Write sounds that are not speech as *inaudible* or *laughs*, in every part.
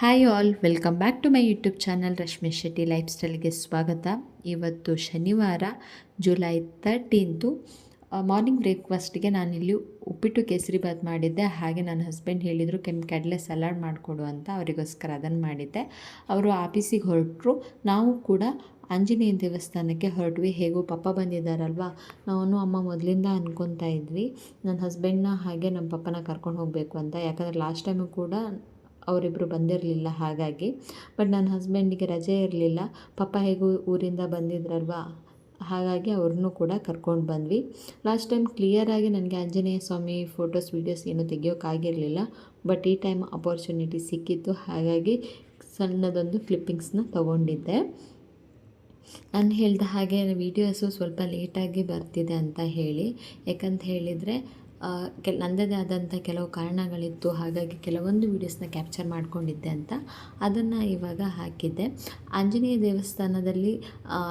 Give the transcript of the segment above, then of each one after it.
Hi all welcome back to my YouTube channel Rashmi Shetty life ಸ್ಟೈಲ್ಗೆ ಸ್ವಾಗತ. ಇವತ್ತು ಶನಿವಾರ July thirteenth morning ಬ್ರೇಕ್ಫಾಸ್ಟ್ಗೆ ನಾನಿಲ್ಲಿ ಉಪ್ಪಿಟ್ಟು ಕೇಸರಿ ಬಾತ್ ಮಾಡಿದ್ದೆ. ಹಾಗೆ ನನ್ನ ಹಸ್ಬೆಂಡ್ ಹೇಳಿದರು, ಕೆಮ್ಮು ಕಡಲೆ ಸಲಾಡ್ ಮಾಡಿಕೊಡು ಅಂತ ಅವರಿಗೋಸ್ಕರ ಅದನ್ನು ಮಾಡಿದ್ದೆ. ಅವರು ಆಫೀಸಿಗೆ ಹೊರಟರು. ನಾವು ಕೂಡ ಆಂಜನೇಯ ದೇವಸ್ಥಾನಕ್ಕೆ ಹೊರಟ್ವಿ. ಹೇಗೂ ಪಪ್ಪ ಬಂದಿದ್ದಾರಲ್ವ? ನಾವು ಅಮ್ಮ ಮೊದಲಿಂದ ಅಂದ್ಕೊತಾ ಇದ್ವಿ. ನನ್ನ ಹಸ್ಬೆಂಡ್ನ ಹಾಗೆ ನಮ್ಮ ಪಪ್ಪನ ಕರ್ಕೊಂಡು ಹೋಗಬೇಕು ಅಂತ. ಯಾಕಂದರೆ ಲಾಸ್ಟ್ ಟೈಮು ಕೂಡ ಅವರಿಬ್ಬರು ಬಂದಿರಲಿಲ್ಲ ಹಾಗಾಗಿ. ಬಟ್ ನನ್ನ ಹಸ್ಬೆಂಡಿಗೆ ರಜೆ ಇರಲಿಲ್ಲ. ಪಾಪ ಹೇಗೂ ಊರಿಂದ ಬಂದಿದ್ರಲ್ವಾ? ಹಾಗಾಗಿ ಅವ್ರನ್ನೂ ಕೂಡ ಕರ್ಕೊಂಡು ಬಂದ್ವಿ. ಲಾಸ್ಟ್ ಟೈಮ್ ಕ್ಲಿಯರಾಗಿ ನನಗೆ ಆಂಜನೇಯ ಸ್ವಾಮಿ ಫೋಟೋಸ್, ವೀಡಿಯೋಸ್ ಏನೂ ತೆಗಿಯೋಕ್ಕಾಗಿರಲಿಲ್ಲ ಬಟ್ ಈ ಟೈಮ್ ಅಪರ್ಚುನಿಟಿ ಸಿಕ್ಕಿತ್ತು. ಹಾಗಾಗಿ ಸಣ್ಣದೊಂದು ಕ್ಲಿಪ್ಪಿಂಗ್ಸ್ನ ತೊಗೊಂಡಿದ್ದೆ. ನಾನು ಹೇಳಿದ ಹಾಗೆ ವೀಡಿಯೋಸು ಸ್ವಲ್ಪ ಲೇಟಾಗಿ ಬರ್ತಿದೆ ಅಂತ ಹೇಳಿ. ಯಾಕಂತ ಹೇಳಿದರೆ ಕೆಲ ನನ್ನದೇ ಆದಂಥ ಕೆಲವು ಕಾರಣಗಳಿತ್ತು ಹಾಗಾಗಿ ಕೆಲವೊಂದು ವೀಡಿಯೋಸ್ನ ಕ್ಯಾಪ್ಚರ್ ಮಾಡಿಕೊಂಡಿದ್ದೆ ಅಂತ ಅದನ್ನು ಇವಾಗ ಹಾಕಿದ್ದೆ. ಆಂಜನೇಯ ದೇವಸ್ಥಾನದಲ್ಲಿ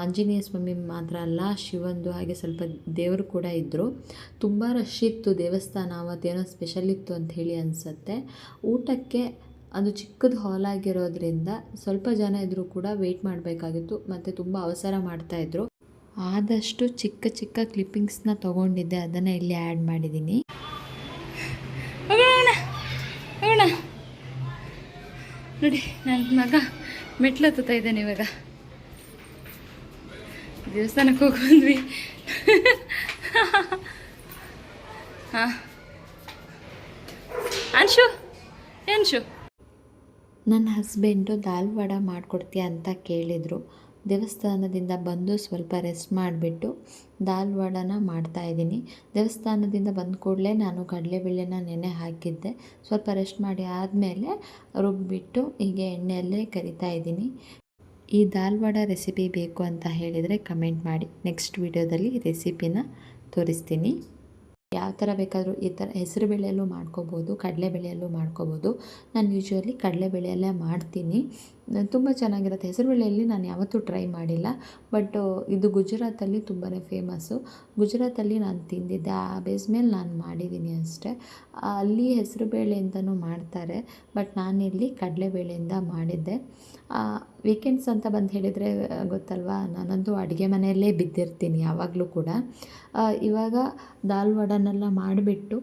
ಆಂಜನೇಯ ಸ್ವಾಮಿ ಮಾತ್ರ ಅಲ್ಲ, ಶಿವಂದು ಹಾಗೆ ಸ್ವಲ್ಪ ದೇವರು ಕೂಡ ಇದ್ದರು ತುಂಬ ರಶ್ ಇತ್ತು ದೇವಸ್ಥಾನ, ಅವತ್ತೇನೋ ಸ್ಪೆಷಲ್ ಇತ್ತು ಅಂತ ಹೇಳಿ ಅನಿಸುತ್ತೆ. ಊಟಕ್ಕೆ ಅದು ಚಿಕ್ಕದು ಹಾಲ್ ಆಗಿರೋದ್ರಿಂದ ಸ್ವಲ್ಪ ಜನ ಇದ್ದರೂ ಕೂಡ ವೆಯ್ಟ್ ಮಾಡಬೇಕಾಗಿತ್ತು, ಮತ್ತು ತುಂಬ ಅವಸರ ಮಾಡ್ತಾಯಿದ್ರು ಆದಷ್ಟು ಚಿಕ್ಕ ಚಿಕ್ಕ ಕ್ಲಿಪ್ಪಿಂಗ್ಸ್ನ ತೊಗೊಂಡಿದ್ದೆ. ಅದನ್ನು ಇಲ್ಲಿ ಆ್ಯಡ್ ಮಾಡಿದ್ದೀನಿ ನೋಡಿ ನನ್ನ ಮಗ ಮೆಟ್ಲು ಹತ್ತುತ್ತಾ ಇದ್ದಾನೆ ಇವಾಗ. ದೇವಸ್ಥಾನಕ್ಕೆ ಹೋಗಿ ಬಂದ್ವಿ ಹಾಂ. ಅನ್ಶು, ಏನ್ಶು? ನನ್ನ ಹಸ್ಬೆಂಡು ದಾಲ್ ವಡ ಮಾಡಿಕೊಡ್ತೀಯ ಅಂತ ಕೇಳಿದರು. ದೇವಸ್ಥಾನದಿಂದ ಬಂದು ಸ್ವಲ್ಪ ರೆಸ್ಟ್ ಮಾಡಿಬಿಟ್ಟು ದಾಲ್ ವಡನ ಮಾಡ್ತಾಯಿದ್ದೀನಿ ದೇವಸ್ಥಾನದಿಂದ ಬಂದ ಕೂಡಲೇ ನಾನು ಕಡಲೆಬೇಳೆನ ನೆನೆ ಹಾಕಿದ್ದೆ. ಸ್ವಲ್ಪ ರೆಸ್ಟ್ ಮಾಡಿ ಆದಮೇಲೆ ರುಬ್ಬಿಟ್ಟು ಹೀಗೆ ಎಣ್ಣೆಯಲ್ಲೇ ಕರಿತಾ ಇದ್ದೀನಿ. ಈ ದಾಲ್ ವಡ ರೆಸಿಪಿ ಬೇಕು ಅಂತ ಹೇಳಿದರೆ ಕಮೆಂಟ್ ಮಾಡಿ. ನೆಕ್ಸ್ಟ್ ವಿಡಿಯೋದಲ್ಲಿ ರೆಸಿಪಿನ ತೋರಿಸ್ತೀನಿ. ಯಾವ ಥರ ಬೇಕಾದರೂ ಈ ಥರ ಹೆಸರು ಹೆಸರುಬೇಳೆಯಲ್ಲೂ ಮಾಡ್ಕೋಬೋದು, ಕಡಲೆಬೇಳೆಯಲ್ಲೂ ಮಾಡ್ಕೋಬೋದು. ನಾನು ಯೂಶ್ವಲಿ ಕಡಲೆಬೇಳೆಯಲ್ಲೇ ಮಾಡ್ತೀನಿ. ತುಂಬ ಚೆನ್ನಾಗಿರುತ್ತೆ. ಹೆಸರುಬೇಳೆಯಲ್ಲಿ ನಾನು ಯಾವತ್ತೂ ಟ್ರೈ ಮಾಡಿಲ್ಲ. ಬಟ್ ಇದು ಗುಜರಾತಲ್ಲಿ ತುಂಬಾ ಫೇಮಸ್ಸು ಗುಜರಾತಲ್ಲಿ ನಾನು ತಿಂದಿದ್ದೆ. ಆ ಬೇಸ್ ಮೇಲೆ ನಾನು ಮಾಡಿದ್ದೀನಿ ಅಷ್ಟೇ. ಅಲ್ಲಿ ಹೆಸರುಬೇಳೆಯಿಂದನೂ ಮಾಡ್ತಾರೆ. ಬಟ್ ನಾನಿಲ್ಲಿ ಕಡಲೆಬೇಳೆಯಿಂದ ಮಾಡಿದ್ದೆ. ವೀಕೆಂಡ್ಸ್ ಅಂತ ಬಂದು ಹೇಳಿದರೆ ಗೊತ್ತಲ್ವಾ? ನಾನಂತೂ ಅಡುಗೆ ಮನೆಯಲ್ಲೇ ಬಿದ್ದಿರ್ತೀನಿ, ಯಾವಾಗಲೂ ಕೂಡ. ಇವಾಗ ದಾಲ್ ವಡನೆಲ್ಲ ಮಾಡಿಬಿಟ್ಟು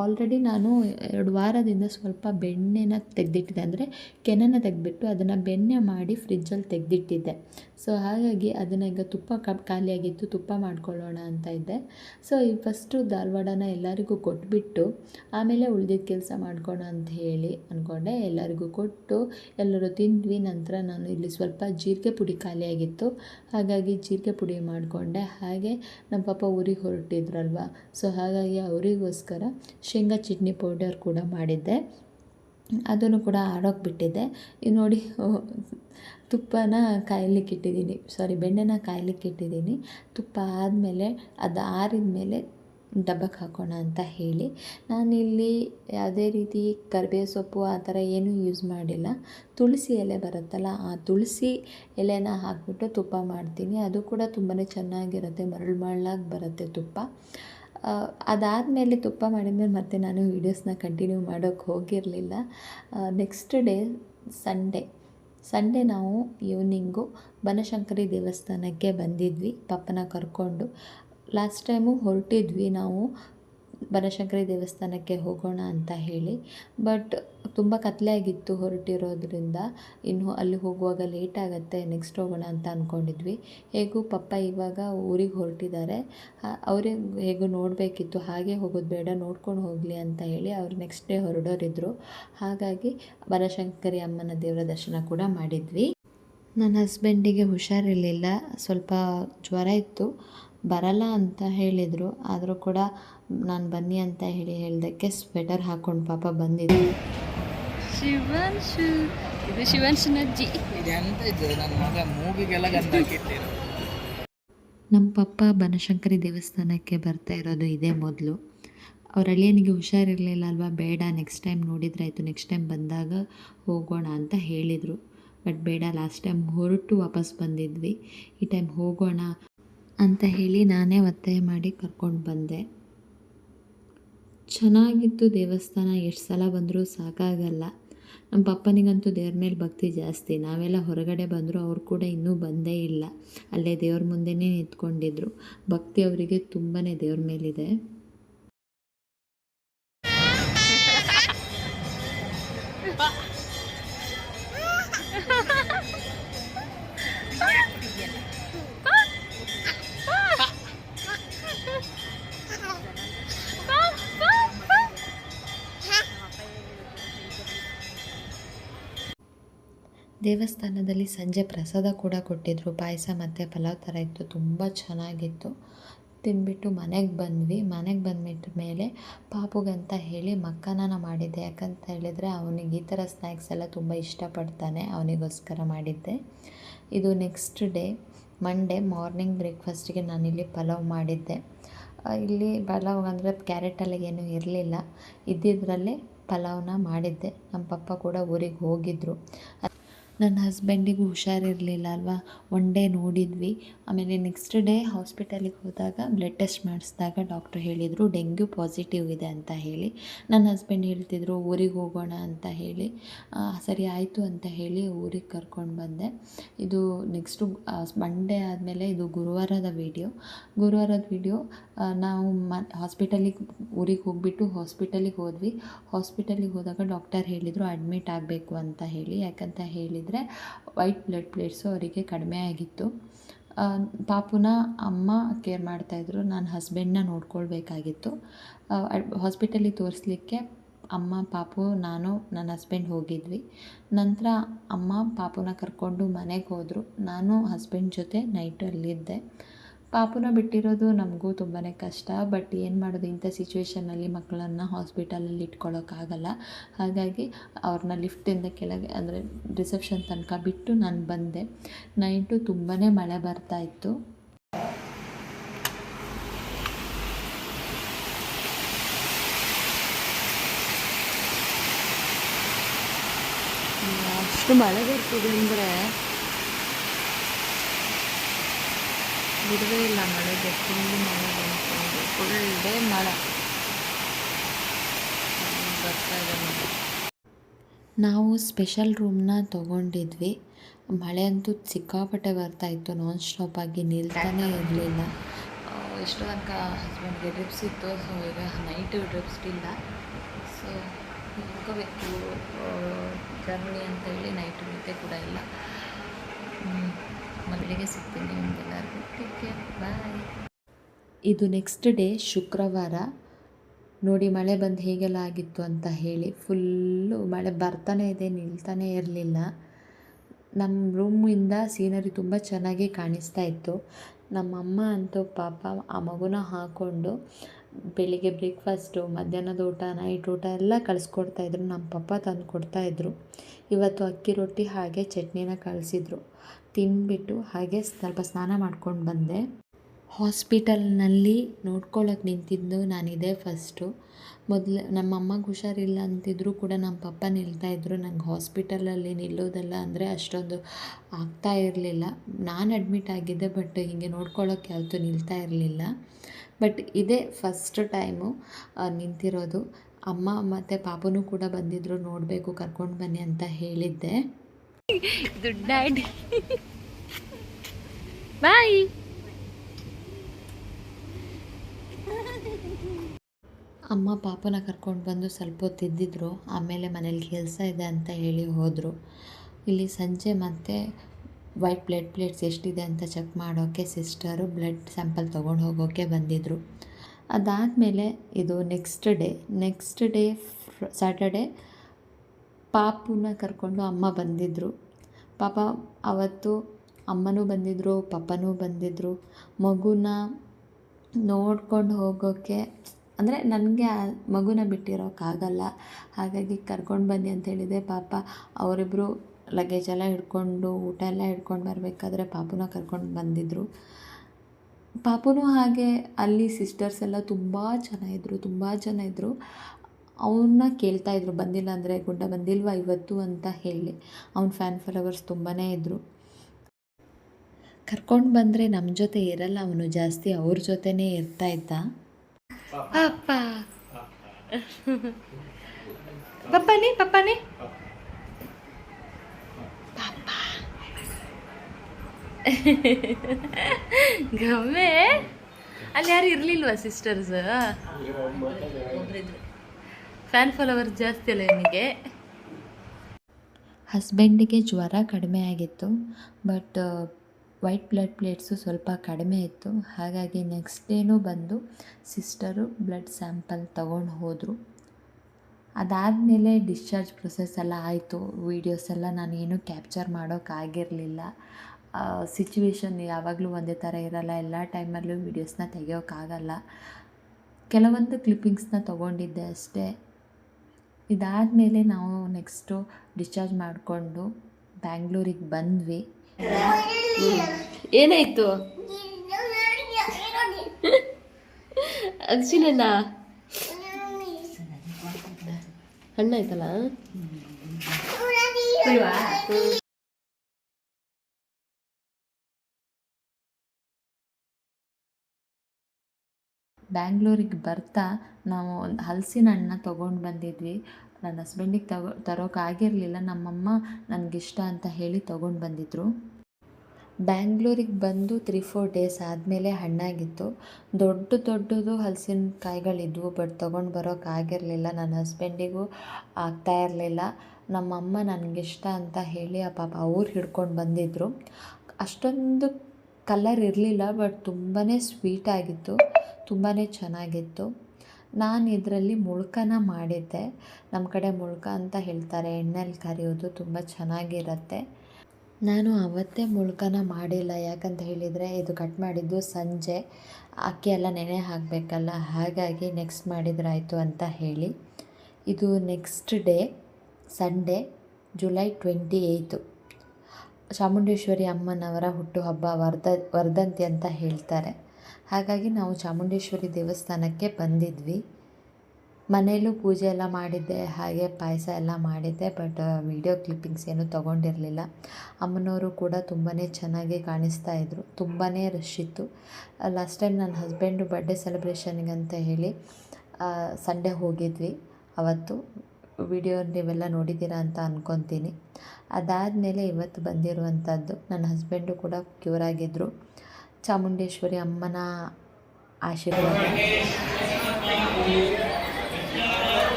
ಆಲ್ರೆಡಿ ನಾನು ಎರಡು ವಾರದಿಂದ ಸ್ವಲ್ಪ ಬೆಣ್ಣೆನ ತೆಗೆದಿಟ್ಟಿದೆ ಅಂದರೆ ಕೆನೆನ ತೆಗೆದ್ಬಿಟ್ಟು ಅದನ್ನು ಬೆಣ್ಣೆ ಮಾಡಿ ಫ್ರಿಜ್ಜಲ್ಲಿ ತೆಗೆದಿಟ್ಟಿದ್ದೆ. ಸೊ ಹಾಗಾಗಿ ಅದನ್ನು ಈಗ ತುಪ್ಪ ಕಪ್, ಖಾಲಿಯಾಗಿತ್ತು, ತುಪ್ಪ ಮಾಡ್ಕೊಳ್ಳೋಣ ಅಂತ ಇದ್ದೆ. ಸೊ ಈ ಫಸ್ಟು ಧಾರವಾಡನ ಎಲ್ಲರಿಗೂ ಕೊಟ್ಬಿಟ್ಟು, ಆಮೇಲೆ ಉಳ್ದಿದ್ದ ಕೆಲಸ ಮಾಡ್ಕೋಣ ಅಂತ ಹೇಳಿ ಅಂದ್ಕೊಂಡೆ ಎಲ್ಲರಿಗೂ ಕೊಟ್ಟು, ಎಲ್ಲರೂ ತಿಂದ್ವಿ. ನಂತರ ನಾನು ಇಲ್ಲಿ ಸ್ವಲ್ಪ ಜೀರಿಗೆ ಪುಡಿ ಖಾಲಿಯಾಗಿತ್ತು. ಹಾಗಾಗಿ ಜೀರಿಗೆ ಪುಡಿ ಮಾಡಿಕೊಂಡೆ. ಹಾಗೆ ನಮ್ಮ ಪಾಪ ಊರಿಗೆ ಹೊರಟಿದ್ರಲ್ವ? ಸೊ ಹಾಗಾಗಿ ಅವರಿಗೋಸ್ಕರ ಶೇಂಗಾ ಚಟ್ನಿ ಪೌಡರ್ ಕೂಡ ಮಾಡಿದ್ದೆ. ಅದನ್ನು ಕೂಡ ಆಡೋಕೆ ಬಿಟ್ಟಿದ್ದೆ. ಇದು ನೋಡಿ ತುಪ್ಪನ ಕಾಯಲಿಕ್ಕೆ ಇಟ್ಟಿದ್ದೀನಿ. ಸಾರಿ ಬೆಣ್ಣೆನ ಕಾಯಲಿಕ್ಕೆ ಇಟ್ಟಿದ್ದೀನಿ. ತುಪ್ಪ ಆದಮೇಲೆ, ಅದು ಆರಿದ ಮೇಲೆ ಡಬ್ಬಕ್ಕೆ ಹಾಕೋಣ ಅಂತ ಹೇಳಿ, ನಾನಿಲ್ಲಿ ಯಾವುದೇ ರೀತಿ ಕರಿಬೇವು ಸೊಪ್ಪು ಆ ಥರ ಏನೂ ಯೂಸ್ ಮಾಡಿಲ್ಲ. ತುಳಸಿ ಎಲೆ ಬರುತ್ತಲ್ಲ, ಆ ತುಳಸಿ ಎಲೆನ ಹಾಕಿಬಿಟ್ಟು ತುಪ್ಪ ಮಾಡ್ತೀನಿ. ಅದು ಕೂಡ ತುಂಬಾ ಚೆನ್ನಾಗಿರುತ್ತೆ, ಮರಳು ಮರಳಾಗಿ ಬರುತ್ತೆ ತುಪ್ಪ. ಅದಾದಮೇಲೆ ತುಪ್ಪ ಮಾಡಿದ್ಮೇಲೆ ಮತ್ತೆ ನಾನು ವೀಡಿಯೋಸ್ನ ಕಂಟಿನ್ಯೂ ಮಾಡೋಕ್ಕೆ ಹೋಗಿರಲಿಲ್ಲ. ನೆಕ್ಸ್ಟ್ ಡೇ ಸಂಡೇ ಸಂಡೇ ನಾವು ಈವ್ನಿಂಗು ಬನಶಂಕರಿ ದೇವಸ್ಥಾನಕ್ಕೆ ಬಂದಿದ್ವಿ, ಪಪ್ಪನ ಕರ್ಕೊಂಡು. ಲಾಸ್ಟ್ ಟೈಮು ಹೊರಟಿದ್ವಿ ನಾವು ಬನಶಂಕರಿ ದೇವಸ್ಥಾನಕ್ಕೆ ಹೋಗೋಣ ಅಂತ ಹೇಳಿ. ಬಟ್ ತುಂಬ ಕತ್ಲೆ ಆಗಿತ್ತು ಹೊರಟಿರೋದ್ರಿಂದ. ಇನ್ನು ಅಲ್ಲಿ ಹೋಗುವಾಗ ಲೇಟ್ ಆಗುತ್ತೆ, ನೆಕ್ಸ್ಟ್ ಹೋಗೋಣ ಅಂತ ಅಂದ್ಕೊಂಡಿದ್ವಿ ಹೇಗೂ ಪಪ್ಪ ಇವಾಗ ಊರಿಗೆ ಹೊರಟಿದ್ದಾರೆ. ಅವ್ರಿಗೆ ಹೇಗೂ ನೋಡಬೇಕಿತ್ತು. ಹಾಗೆ ಹೋಗೋದು ಬೇಡ, ನೋಡ್ಕೊಂಡು ಹೋಗಲಿ ಅಂತ ಹೇಳಿ ಅವ್ರು ನೆಕ್ಸ್ಟ್ ಡೇ ಹೊರಡೋರಿದ್ರು. ಹಾಗಾಗಿ ಬನಶಂಕರಿ ಅಮ್ಮನ ದೇವರ ದರ್ಶನ ಕೂಡ ಮಾಡಿದ್ವಿ. ನನ್ನ ಹಸ್ಬೆಂಡಿಗೆ ಹುಷಾರಿರಲಿಲ್ಲ. ಸ್ವಲ್ಪ ಜ್ವರ ಇತ್ತು. ಬರಲ್ಲ ಅಂತ ಹೇಳಿದರು. ಆದರೂ ಕೂಡ ನಾನು ಬನ್ನಿ ಅಂತ ಹೇಳಿ ಹೇಳಿದಕ್ಕೆ ಸ್ವೆಟರ್ ಹಾಕೊಂಡು ಪಾಪ ಬಂದಿದ್ದೆ. ಶಿವಾಂಶು ಇದು ಶಿವನ್ಶನ ಅಜ್ಜಿ ಇದೆಂತ ಇದು? ನನ್ನ ಮಗ ಮೂಗಿಗೆಲ್ಲ ಗಂಧ ಹಾಕಿಟ್ಟಿರು. ನಮ್ಮ ಪಪ್ಪ ಬನಶಂಕರಿ ದೇವಸ್ಥಾನಕ್ಕೆ ಬರ್ತಾ ಇರೋದು ಇದೇ ಮೊದಲು. ಅವ್ರ ಅಳಿಯನಿಗೆ ಹುಷಾರಿರಲಿಲ್ಲ ಅಲ್ವಾ ಬೇಡ ನೆಕ್ಸ್ಟ್ ಟೈಮ್ ನೋಡಿದ್ರೆ ಆಯಿತು ನೆಕ್ಸ್ಟ್ ಟೈಮ್ ಬಂದಾಗ ಹೋಗೋಣ ಅಂತ ಹೇಳಿದರು. ಬಟ್ ಬೇಡ ಲಾಸ್ಟ್ ಟೈಮ್ ಹೊರಟು ವಾಪಸ್ ಬಂದಿದ್ವಿ. ಈ ಟೈಮ್ ಹೋಗೋಣ ಅಂತ ಹೇಳಿ ನಾನೇ ಒತ್ತಾಯ ಮಾಡಿ ಕರ್ಕೊಂಡು ಬಂದೆ. ಚೆನ್ನಾಗಿತ್ತು ದೇವಸ್ಥಾನ, ಎಷ್ಟು ಸಲ ಬಂದರೂ ಸಾಕಾಗಲ್ಲ. ನಮ್ಮ ಪಪ್ಪನಿಗಂತೂ ದೇವ್ರ ಮೇಲೆ ಭಕ್ತಿ ಜಾಸ್ತಿ. ನಾವೆಲ್ಲ ಹೊರಗಡೆ ಬಂದರೂ ಅವ್ರು ಕೂಡ ಇನ್ನೂ ಬಂದೇ ಇಲ್ಲ. ಅಲ್ಲೇ ದೇವ್ರ ಮುಂದೆನೇ ನಿಂತ್ಕೊಂಡಿದ್ರು. ಭಕ್ತಿ ಅವರಿಗೆ ತುಂಬಾ ದೇವ್ರ ಮೇಲಿದೆ. *laughs* ದೇವಸ್ಥಾನದಲ್ಲಿ ಸಂಜೆ ಪ್ರಸಾದ ಕೂಡ ಕೊಟ್ಟಿದ್ದರು ಪಾಯಸ ಮತ್ತು ಪಲಾವ್ ಥರ ಇತ್ತು. ತುಂಬ ಚೆನ್ನಾಗಿತ್ತು. ತಿಂದ್ಬಿಟ್ಟು ಮನೆಗೆ ಬಂದ್ವಿ. ಮನೆಗೆ ಬಂದ್ಬಿಟ್ಟ ಮೇಲೆ ಪಾಪುಗಂತ ಹೇಳಿ ಮಕ್ಕನನ ಮಾಡಿದ್ದೆ. ಯಾಕಂತ ಹೇಳಿದರೆ ಅವನಿಗೆ ಈ ಥರ ಸ್ನ್ಯಾಕ್ಸ್ ಎಲ್ಲ ತುಂಬ ಇಷ್ಟಪಡ್ತಾನೆ. ಅವನಿಗೋಸ್ಕರ ಮಾಡಿದ್ದೆ. ಇದು ನೆಕ್ಸ್ಟ್ ಡೇ ಮಂಡೇ ಮಾರ್ನಿಂಗ್ ಬ್ರೇಕ್ಫಾಸ್ಟಿಗೆ ನಾನಿಲ್ಲಿ ಪಲಾವ್ ಮಾಡಿದ್ದೆ. ಇಲ್ಲಿ ಪಲಾವ್ ಅಂದರೆ ಕ್ಯಾರೆಟಲ್ಲಿ ಏನೂ ಇರಲಿಲ್ಲ. ಇದ್ದಿದ್ದರಲ್ಲೇ ಪಲಾವ್ನ ಮಾಡಿದ್ದೆ. ನಮ್ಮ ಪಪ್ಪ ಕೂಡ ಊರಿಗೆ ಹೋಗಿದ್ದರು ನನ್ನ ಹಸ್ಬೆಂಡಿಗೂ ಹುಷಾರಿರಲಿಲ್ಲ ಅಲ್ವಾ ಒನ್ ಡೇ ನೋಡಿದ್ವಿ. ಆಮೇಲೆ ನೆಕ್ಸ್ಟ್ ಡೇ ಹಾಸ್ಪಿಟಲಿಗೆ ಹೋದಾಗ ಬ್ಲಡ್ ಟೆಸ್ಟ್ ಮಾಡಿಸಿದಾಗ ಡಾಕ್ಟ್ರು ಹೇಳಿದರು ಡೆಂಗ್ಯೂ ಪಾಸಿಟಿವ್ ಇದೆ ಅಂತ ಹೇಳಿ. ನನ್ನ ಹಸ್ಬೆಂಡ್ ಹೇಳ್ತಿದ್ರು, ಊರಿಗೆ ಹೋಗೋಣ ಅಂತ ಹೇಳಿ. ಸರಿ ಆಯಿತು ಅಂತ ಹೇಳಿ ಊರಿಗೆ ಕರ್ಕೊಂಡು ಬಂದೆ. ಇದು ನೆಕ್ಸ್ಟು ಮಂಡೇ ಆದಮೇಲೆ ಇದು ಗುರುವಾರದ ವೀಡಿಯೋ ಗುರುವಾರದ ವಿಡಿಯೋ ನಾವು ಮ ಹಾಸ್ಪಿಟಲಿಗೆ ಊರಿಗೆ ಹೋಗಿಬಿಟ್ಟು ಹಾಸ್ಪಿಟಲಿಗೆ ಹೋದ್ವಿ. ಹಾಸ್ಪಿಟಲಿಗೆ ಹೋದಾಗ ಡಾಕ್ಟರ್ ಹೇಳಿದರು ಅಡ್ಮಿಟ್ ಆಗಬೇಕು ಅಂತ ಹೇಳಿ. ಯಾಕಂತ ಹೇಳಿದರೆ ವೈಟ್ ಬ್ಲಡ್ ಪ್ಲೇಟ್ಸು ಅವರಿಗೆ ಕಡಿಮೆ ಆಗಿತ್ತು. ಪಾಪುನ ಅಮ್ಮ ಕೇರ್ ಮಾಡ್ತಾಯಿದ್ರು ನಾನು ಹಸ್ಬೆಂಡ್ನ ನೋಡ್ಕೊಳ್ಬೇಕಾಗಿತ್ತು. ಹಾಸ್ಪಿಟಲಿಗೆ ತೋರಿಸ್ಲಿಕ್ಕೆ ಅಮ್ಮ, ಪಾಪು, ನಾನು ನನ್ನ ಹಸ್ಬೆಂಡ್ ಹೋಗಿದ್ವಿ. ನಂತರ ಅಮ್ಮ, ಪಾಪುನ ಕರ್ಕೊಂಡು ಮನೆಗೆ ಹೋದರು. ನಾನು ಹಸ್ಬೆಂಡ್ ಜೊತೆ ನೈಟ್ ಅಲ್ಲಿದ್ದೆ. ಪಾಪುನ ಬಿಟ್ಟಿರೋದು ನಮಗೂ ತುಂಬಾ ಕಷ್ಟ, ಬಟ್ ಏನು ಮಾಡೋದು ಇಂಥ ಸಿಚುವೇಷನಲ್ಲಿ ಮಕ್ಕಳನ್ನು ಹಾಸ್ಪಿಟಲಲ್ಲಿ ಇಟ್ಕೊಳ್ಳೋಕ್ಕಾಗಲ್ಲ ಹಾಗಾಗಿ ಅವ್ರನ್ನ ಲಿಫ್ಟಿಂದ ಕೆಳಗೆ ಅಂದರೆ ರಿಸೆಪ್ಷನ್ ತನಕ ಬಿಟ್ಟು ನಾನು ಬಂದೆ. ನೈಟು ತುಂಬಾ ಮಳೆ ಬರ್ತಾ ಇತ್ತು. ಅಷ್ಟು ಮಳೆ ಬರ್ತಿದೆ ಅಂದರೆ ಬಿಡುವೇ ಇಲ್ಲ ಮಳೆಗೆ ಫುಲ್ ಮಳೆ ಬಂದ್ಕೊಂಡು ಫುಲ್ ಡೇ ಮಳೆ. ಬರ್ತಾ ಇದೆ ಮಳೆ. ನಾವು ಸ್ಪೆಷಲ್ ರೂಮ್ನ ತೊಗೊಂಡಿದ್ವಿ. ಮಳೆ ಅಂತೂ ಸಿಕ್ಕಾಪಟ್ಟೆ ಬರ್ತಾ ಇತ್ತು. ನಾನ್ ಸ್ಟಾಪ್ ಆಗಿ ನಿಲ್ತಾನೆ ಇರಲಿಲ್ಲ. ಎಷ್ಟು ತನಕ ಹಸ್ಬೆಂಡ್ಗೆ ಡ್ರಿಪ್ಸ್ ಇತ್ತು. ಸೊ ಈಗ ನೈಟು ಡ್ರಿಪ್ಸ್ ಇಲ್ಲ. ಸೊ ಹೋಗಬೇಕು ಜರ್ನಿ ಅಂತ ಹೇಳಿ ನೈಟ್ ನಿದ್ದೆ ಕೂಡ ಇಲ್ಲ. ಮಗಳಿಗೆ ಸಿಗ್ತೀನಿ ನಿಮಗೆಲ್ಲರಿಗೂ ಟೇಕ್ ಕೇರ್ ಬಾಯ್ ಇದು ನೆಕ್ಸ್ಟ್ ಡೇ ಶುಕ್ರವಾರ. ನೋಡಿ, ಮಳೆ ಬಂದು ಹೇಗೆಲ್ಲ ಆಗಿತ್ತು ಅಂತ ಹೇಳಿ. ಫುಲ್ಲು ಮಳೆ ಬರ್ತಾನೆ ಇದೆ, ನಿಲ್ತಾನೆ ಇರಲಿಲ್ಲ. ನಮ್ಮ ರೂಮಿಂದ ಸೀನರಿ ತುಂಬ ಚೆನ್ನಾಗಿ ಕಾಣಿಸ್ತಾ ಇತ್ತು. ನಮ್ಮಮ್ಮ ಅಂತೂ ಪಾಪ ಆ ಮಗುನ ಹಾಕ್ಕೊಂಡು ಬೆಳಿಗ್ಗೆ ಬ್ರೇಕ್ಫಾಸ್ಟು ಮಧ್ಯಾಹ್ನದ ಊಟ ನೈಟ್ ಊಟ ಎಲ್ಲ ಕಳಿಸ್ಕೊಡ್ತಾಯಿದ್ರು ನಮ್ಮ ಪಪ್ಪ ತಂದು ಕೊಡ್ತಾಯಿದ್ರು ಇವತ್ತು ಅಕ್ಕಿ ರೊಟ್ಟಿ ಹಾಗೆ ಚಟ್ನಿನ ಕಳಿಸಿದ್ರು. ತಿಂದ್ಬಿಟ್ಟು ಹಾಗೆ ಸ್ವಲ್ಪ ಸ್ನಾನ ಮಾಡ್ಕೊಂಡು ಬಂದೆ. ಹಾಸ್ಪಿಟಲ್ನಲ್ಲಿ ನೋಡ್ಕೊಳ್ಳೋಕೆ ನಿಂತಿದ್ದು ನಾನಿದೆ ಫಸ್ಟು. ಮೊದಲು ನಮ್ಮ ಅಮ್ಮಗೆ ಹುಷಾರಿಲ್ಲ ಅಂತಿದ್ರು ಕೂಡ ನಮ್ಮ ಪಪ್ಪ ನಿಲ್ತಾಯಿದ್ರು ನಂಗೆ ಹಾಸ್ಪಿಟಲಲ್ಲಿ ನಿಲ್ಲೋದಲ್ಲ ಅಂದರೆ ಅಷ್ಟೊಂದು ಆಗ್ತಾ ಇರಲಿಲ್ಲ. ನಾನು ಅಡ್ಮಿಟ್ ಆಗಿದ್ದೆ ಬಟ್ ಹೀಗೆ ನೋಡ್ಕೊಳ್ಳೋಕೆ ಯಾವತ್ತೂ ನಿಲ್ತಾ ಇರಲಿಲ್ಲ. ಬಟ್ ಇದೇ ಫಸ್ಟ್ ಟೈಮು ನಿಂತಿರೋದು. ಅಮ್ಮ ಮತ್ತು ಪಾಪನೂ ಕೂಡ ಬಂದಿದ್ದರು ನೋಡಬೇಕು, ಕರ್ಕೊಂಡು ಬನ್ನಿ ಅಂತ ಹೇಳಿದ್ದೆ. ಇದು ಡ್ಯಾಡಿ ಬಾಯ್. ಅಮ್ಮ ಪಾಪನ ಕರ್ಕೊಂಡು ಬಂದು ಸ್ವಲ್ಪ ಹೊತ್ತು ಆಮೇಲೆ ಮನೇಲಿ ಕೆಲಸ ಇದೆ ಅಂತ ಹೇಳಿ ಹೋದರು. ಇಲ್ಲಿ ಸಂಜೆ ಮತ್ತೆ ವೈಟ್ ಬ್ಲಡ್ ಪ್ಲೇಟ್ಸ್ ಎಷ್ಟಿದೆ ಅಂತ ಚೆಕ್ ಮಾಡೋಕ್ಕೆ ಸಿಸ್ಟರು ಬ್ಲಡ್ ಸ್ಯಾಂಪಲ್ ತೊಗೊಂಡು ಹೋಗೋಕ್ಕೆ ಬಂದಿದ್ದರು ಅದಾದಮೇಲೆ ಇದು next day next day Saturday ಪಾಪುನ ಕರ್ಕೊಂಡು ಅಮ್ಮ ಬಂದಿದ್ದರು ಪಾಪ ಅವತ್ತು ಅಮ್ಮನೂ ಬಂದಿದ್ದರು ಪಾಪನೂ ಬಂದಿದ್ದರು ಮಗುನ ನೋಡ್ಕೊಂಡು ಹೋಗೋಕ್ಕೆ ಅಂದರೆ ನನಗೆ ಆ ಮಗುನ ಬಿಟ್ಟಿರೋಕ್ಕಾಗಲ್ಲ ಹಾಗಾಗಿ ಕರ್ಕೊಂಡು ಬನ್ನಿ ಅಂತ ಹೇಳಿದೆ. ಪಾಪ ಅವರಿಬ್ಬರು ಲಗೇಜ್ ಎಲ್ಲ ಹಿಡ್ಕೊಂಡು, ಊಟ ಎಲ್ಲ ಹಿಡ್ಕೊಂಡು ಬರಬೇಕಾದ್ರೆ ಪಾಪುನ ಕರ್ಕೊಂಡು ಬಂದಿದ್ದರು ಪಾಪುನೂ ಹಾಗೆ ಅಲ್ಲಿ ಸಿಸ್ಟರ್ಸ್ ಎಲ್ಲ ತುಂಬ ಜನ ಇದ್ದರು ತುಂಬ ಜನ ಇದ್ದರು ಅವ್ರನ್ನ ಕೇಳ್ತಾಯಿದ್ರು ಬಂದಿಲ್ಲ ಅಂದರೆ ಗುಡ್ಡ ಬಂದಿಲ್ವಾ ಇವತ್ತು ಅಂತ ಹೇಳಿ. ಅವ್ನ ಫ್ಯಾನ್ ಫಾಲೋವರ್ಸ್ ತುಂಬಾ ಇದ್ದರು ಕರ್ಕೊಂಡು ಬಂದರೆ ನಮ್ಮ ಜೊತೆ ಇರಲ್ಲ ಅವನು ಜಾಸ್ತಿ ಅವ್ರ ಜೊತೆನೇ ಇರ್ತಾ ಇದ್ದ. ಪಾಪ ಪಪ್ಪಾನೇ ಪಪ್ಪಾನೇ. ಪಾಪ ಗಮ್ಮೆ. ಅಲ್ಲಿ ಯಾರು ಇರಲಿಲ್ವಾ ಸಿಸ್ಟರ್ಸ್ ಫ್ಯಾನ್ ಫಾಲೋವರ್ ಜಾಸ್ತಿ ಅಲ್ಲ ನಿಮಗೆ? ಹಸ್ಬೆಂಡಿಗೆ ಜ್ವರ ಕಡಿಮೆ ಆಗಿತ್ತು ಬಟ್ ವೈಟ್ ಬ್ಲಡ್ ಪ್ಲೇಟ್ಸು ಸ್ವಲ್ಪ ಕಡಿಮೆ ಇತ್ತು. ಹಾಗಾಗಿ ನೆಕ್ಸ್ಟ್ ಡೇನೂ ಬಂದು ಸಿಸ್ಟರು ಬ್ಲಡ್ ಸ್ಯಾಂಪಲ್ ತಗೊಂಡು ಹೋದರು. ಅದಾದಮೇಲೆ ಡಿಸ್ಚಾರ್ಜ್ ಪ್ರೊಸೆಸ್ ಎಲ್ಲ ಆಯಿತು. ವೀಡಿಯೋಸ್ ಎಲ್ಲ ನಾನು ಏನೂ ಕ್ಯಾಪ್ಚರ್ ಮಾಡೋಕ್ಕಾಗಿರಲಿಲ್ಲ ಸಿಚುವೇಶನ್ ಯಾವಾಗಲೂ ಒಂದೇ ಥರ ಇರಲ್ಲ. ಎಲ್ಲ ಟೈಮಲ್ಲೂ ವೀಡಿಯೋಸ್ನ ತೆಗಿಯೋಕ್ಕಾಗಲ್ಲ ಕೆಲವೊಂದು ಕ್ಲಿಪ್ಪಿಂಗ್ಸ್ನ ತೊಗೊಂಡಿದ್ದೆ ಅಷ್ಟೇ. ಇದಾದಮೇಲೆ ನಾವು ನೆಕ್ಸ್ಟು ಡಿಸ್ಚಾರ್ಜ್ ಮಾಡಿಕೊಂಡು ಬ್ಯಾಂಗ್ಳೂರಿಗೆ ಬಂದ್ವಿ. ಏನಾಯಿತು? ಅಕ್ಷಿನಣ್ಣ ಹಣ್ಣಾಯ್ತಲ್ಲ ಬ್ಯಾಂಗ್ಳೂರಿಗೆ ಬರ್ತಾ ನಾವು ಒಂದು ಹಲಸಿನ ಹಣ್ಣನ್ನ ತೊಗೊಂಡು ಬಂದಿದ್ವಿ. ನನ್ನ ಹಸ್ಬೆಂಡಿಗೆ ತಗೋ ತರೋಕ್ಕಾಗಿರಲಿಲ್ಲ ನಮ್ಮಮ್ಮ ನನಗಿಷ್ಟ ಅಂತ ಹೇಳಿ ತೊಗೊಂಡು ಬಂದಿದ್ದರು ಬ್ಯಾಂಗ್ಳೂರಿಗೆ ಬಂದು ತ್ರೀ ಫೋರ್ ಡೇಸ್ ಆದಮೇಲೆ ಹಣ್ಣಾಗಿತ್ತು. ದೊಡ್ಡ ದೊಡ್ಡದು ಹಲಸಿನಕಾಯಿಗಳಿದ್ವು ಬಟ್ ತೊಗೊಂಡು ಬರೋಕ್ಕಾಗಿರಲಿಲ್ಲ ನನ್ನ ಹಸ್ಬೆಂಡಿಗೂ ಆಗ್ತಾ ಇರಲಿಲ್ಲ. ನಮ್ಮಮ್ಮ ನನಗಿಷ್ಟ ಅಂತ ಹೇಳಿ ಆ ಪಾಪ ಅವ್ರು ಹಿಡ್ಕೊಂಡು ಬಂದಿದ್ದರು ಅಷ್ಟೊಂದು ಕಲರ್ ಇರಲಿಲ್ಲ ಬಟ್ ತುಂಬಾ ಸ್ವೀಟ್ ಆಗಿತ್ತು. ತುಂಬಾ ಚೆನ್ನಾಗಿತ್ತು. ನಾನು ಇದರಲ್ಲಿ ಮುಳ್ಕನ ಮಾಡಿದ್ದೆ. ನಮ್ಮ ಕಡೆ ಮುಳ್ಕ ಅಂತ ಹೇಳ್ತಾರೆ, ಎಣ್ಣೆಲಿ ಕರಿಯೋದು ತುಂಬ ಚೆನ್ನಾಗಿರುತ್ತೆ. ನಾನು ಅವತ್ತೇ ಮುಳ್ಕನ ಮಾಡಿಲ್ಲ, ಯಾಕಂತ ಹೇಳಿದರೆ ಇದು ಕಟ್ ಮಾಡಿದ್ದು ಸಂಜೆ. ಅಕ್ಕಿ ಎಲ್ಲ ನೆನೆ ಹಾಕಬೇಕಲ್ಲ, ಹಾಗಾಗಿ ನೆಕ್ಸ್ಟ್ ಮಾಡಿದ್ರಾಯಿತು ಅಂತ ಹೇಳಿ. ಇದು next day Sunday July twenty eight Chamundeshwari ಅಮ್ಮನವರ ಹುಟ್ಟುಹಬ್ಬ ವರ್ಧ ವರ್ಧಂತಿ ಅಂತ ಹೇಳ್ತಾರೆ. ಹಾಗಾಗಿ ನಾವು ಚಾಮುಂಡೇಶ್ವರಿ ದೇವಸ್ಥಾನಕ್ಕೆ ಬಂದಿದ್ವಿ. ಮನೆಯಲ್ಲೂ ಪೂಜೆ ಎಲ್ಲ ಮಾಡಿದ್ದೆ, ಹಾಗೆ ಪಾಯಸ ಎಲ್ಲ ಮಾಡಿದ್ದೆ ಬಟ್ ವಿಡಿಯೋ ಕ್ಲಿಪ್ಪಿಂಗ್ಸ್ ಏನೂ ತೊಗೊಂಡಿರಲಿಲ್ಲ. ಅಮ್ಮನವರು ಕೂಡ ತುಂಬಾ ಚೆನ್ನಾಗಿ ಕಾಣಿಸ್ತಾ ಇದ್ದರು ತುಂಬಾ ರಶ್ ಇತ್ತು. ಲಾಸ್ಟ್ ಟೈಮ್ ನನ್ನ ಹಸ್ಬೆಂಡು ಬರ್ಡೇ ಸೆಲೆಬ್ರೇಷನ್ಗೆ ಅಂತ ಹೇಳಿ ಸಂಡೇ ಹೋಗಿದ್ವಿ. ಅವತ್ತು ವಿಡಿಯೋ ನೀವೆಲ್ಲ ನೋಡಿದ್ದೀರಾ ಅಂತ ಅಂದ್ಕೊತೀನಿ ಅದಾದಮೇಲೆ ಇವತ್ತು ಬಂದಿರುವಂಥದ್ದು, ನನ್ನ ಹಸ್ಬೆಂಡು ಕೂಡ ಕ್ಯೂರ್ ಆಗಿದ್ದರು ಚಾಮುಂಡೇಶ್ವರಿ ಅಮ್ಮನ ಆಶೀರ್ವಾದ.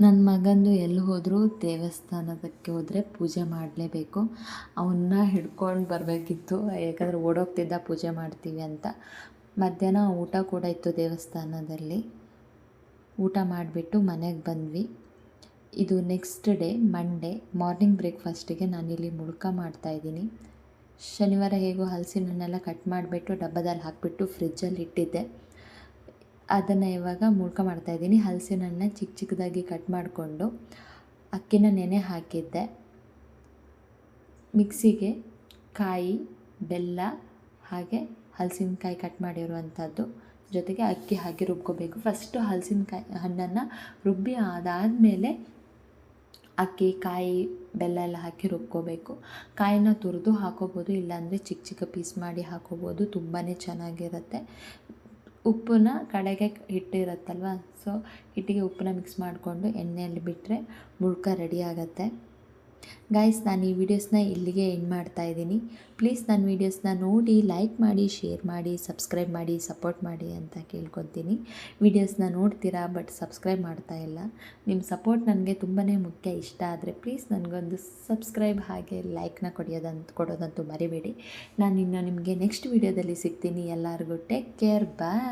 ನನ್ನ ಮಗಂದು ಎಲ್ಲಿ ಹೋದರೂ ದೇವಸ್ಥಾನದಕ್ಕೆ ಹೋದರೆ ಪೂಜೆ ಮಾಡಲೇಬೇಕು. ಅವನ್ನ ಹಿಡ್ಕೊಂಡು ಬರಬೇಕಿತ್ತು. ಯಾಕಂದರೆ ಓಡೋಗ್ತಿದ್ದ ಪೂಜೆ ಮಾಡ್ತೀವಿ ಅಂತ. ಮಧ್ಯಾಹ್ನ ಊಟ ಕೂಡ ಇತ್ತು ದೇವಸ್ಥಾನದಲ್ಲಿ. ಊಟ ಮಾಡಿಬಿಟ್ಟು ಮನೆಗೆ ಬಂದ್ವಿ. ಇದು ನೆಕ್ಸ್ಟ್ ಡೇ ಮಂಡೇ ಮಾರ್ನಿಂಗ್ ಬ್ರೇಕ್ಫಾಸ್ಟಿಗೆ ನಾನಿಲ್ಲಿ ಮುಳ್ಕ ಮಾಡ್ತಾಯಿದ್ದೀನಿ ಶನಿವಾರ ಹೇಗೋ ಹಲಸಿನನ್ನೆಲ್ಲ ಕಟ್ ಮಾಡಿಬಿಟ್ಟು ಡಬ್ಬದಲ್ಲಿ ಹಾಕಿಬಿಟ್ಟು ಫ್ರಿಜ್ಜಲ್ಲಿ ಇಟ್ಟಿದ್ದೆ. ಅದನ್ನು ಇವಾಗ ಮುಳ್ಕ ಮಾಡ್ತಾಯಿದ್ದೀನಿ ಹಲಸಿನ ಹಣ್ಣನ್ನ ಚಿಕ್ಕ ಚಿಕ್ಕದಾಗಿ ಕಟ್ ಮಾಡಿಕೊಂಡು ಅಕ್ಕಿನ ನೆನೆ ಹಾಕಿದ್ದೆ. ಮಿಕ್ಸಿಗೆ ಕಾಯಿ, ಬೆಲ್ಲ ಹಾಗೆ ಹಲಸಿನಕಾಯಿ ಕಟ್ ಮಾಡಿರುವಂಥದ್ದು. ಜೊತೆಗೆ ಅಕ್ಕಿ ಹಾಕಿ ರುಬ್ಕೋಬೇಕು. ಫಸ್ಟು ಹಲಸಿನಕಾಯಿ ಹಣ್ಣನ್ನು ರುಬ್ಬಿ ಅದಾದಮೇಲೆ ಅಕ್ಕಿ, ಕಾಯಿ, ಬೆಲ್ಲ ಎಲ್ಲ ಹಾಕಿ ರುಬ್ಕೋಬೇಕು. ಕಾಯಿನ ತುರಿದು ಹಾಕೋಬೋದು, ಇಲ್ಲಾಂದರೆ ಚಿಕ್ಕ ಚಿಕ್ಕ ಪೀಸ್ ಮಾಡಿ ಹಾಕೋಬೋದು ತುಂಬಾ ಚೆನ್ನಾಗಿರುತ್ತೆ. ಉಪ್ಪನ್ನ ಕಡೆಗೆ ಹಿಟ್ಟಿರುತ್ತಲ್ವ, ಸೊ ಹಿಟ್ಟಿಗೆ ಉಪ್ಪನ್ನ ಮಿಕ್ಸ್ ಮಾಡಿಕೊಂಡು ಎಣ್ಣೆಯಲ್ಲಿ ಬಿಟ್ಟರೆ ಮುಳ್ಕ ರೆಡಿ ಆಗುತ್ತೆ. ಗೈಸ್ ನಾನು ಈ ವಿಡಿಯೋಸ್ನ ಇಲ್ಲಿಗೆ ಎಂಡ್ ಮಾಡ್ತಾ ಇದ್ದೀನಿ. ಪ್ಲೀಸ್ ನನ್ನ ವೀಡಿಯೋಸ್ನ ನೋಡಿ ಲೈಕ್ ಮಾಡಿ ಶೇರ್ ಮಾಡಿ ಸಬ್ಸ್ಕ್ರೈಬ್ ಮಾಡಿ ಸಪೋರ್ಟ್ ಮಾಡಿ ಅಂತ ಕೇಳ್ಕೊತೀನಿ. ವೀಡಿಯೋಸ್ನ ನೋಡ್ತೀರಾ ಬಟ್ ಸಬ್ಸ್ಕ್ರೈಬ್ ಮಾಡ್ತಾ ಇಲ್ಲ. ನಿಮ್ಮ ಸಪೋರ್ಟ್ ನನಗೆ ತುಂಬಾ ಮುಖ್ಯ, ಇಷ್ಟ ಆದರೆ ಪ್ಲೀಸ್ ನನಗೊಂದು ಸಬ್ಸ್ಕ್ರೈಬ್ ಹಾಗೆ ಲೈಕ್ನ ಕೊಡೋದಂತ ಕೊಡೋದಂತೂ ಮರಿಬೇಡಿ. ನಾನು ಇನ್ನು ನಿಮಗೆ ನೆಕ್ಸ್ಟ್ ವೀಡಿಯೋದಲ್ಲಿ ಸಿಗ್ತೀನಿ. ಎಲ್ಲರಿಗೂ ಟೇಕ್ ಕೇರ್ ಬಾಯ್